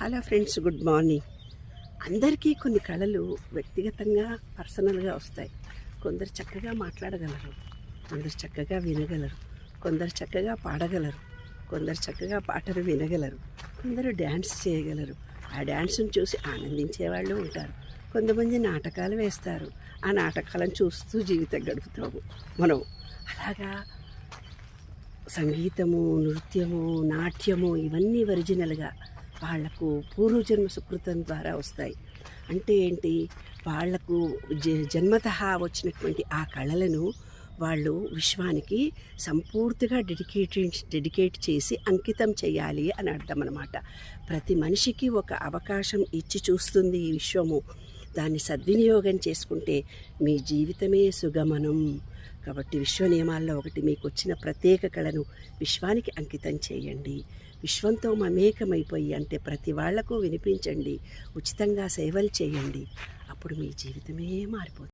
Hello friends good morning. అందరికీ కొన్ని కళలు వ్యక్తిగతంగా పర్సనల్గా వస్తాయి. కొందరు చక్కగా మాట్లాడగలరు కొందరు చక్కగా వినగలరు కొందరు చక్కగా పాడగలరు కొందరు చక్కగా పాటలు వినగలరు కొందరు డ్యాన్స్ చేయగలరు. ఆ డ్యాన్స్ను చూసి ఆనందించే వాళ్ళు ఉంటారు. కొంతమంది నాటకాలు వేస్తారు. ఆ నాటకాలను చూస్తూ జీవితం గడుపుతాము మనం అలాగా సంగీతము నృత్యము నాట్యము ఇవన్నీ ఒరిజినల్గా వాళ్ళకు పూర్వజన్మ సుకృతం ద్వారా వస్తాయి. అంటే ఏంటి? వాళ్ళకు జ జన్మత వచ్చినటువంటి ఆ కళలను వాళ్ళు విశ్వానికి సంపూర్తిగా డెడికేటెడ్ డెడికేట్ చేసి అంకితం చేయాలి అని అర్థం అనమాట ప్రతి మనిషికి ఒక అవకాశం ఇచ్చి చూస్తుంది ఈ విశ్వము. దాన్ని సద్వినియోగం చేసుకుంటే మీ జీవితమే సుగమనం. కాబట్టి విశ్వ నియమాల్లో ఒకటి మీకు వచ్చిన ప్రత్యేక కళను విశ్వానికి అంకితం చేయండి. విశ్వంతో మమేకమైపోయి అంటే ప్రతి వాళ్ళకు వినిపించండి. ఉచితంగా సేవలు చేయండి. అప్పుడు మీ జీవితమే మారిపోతుంది.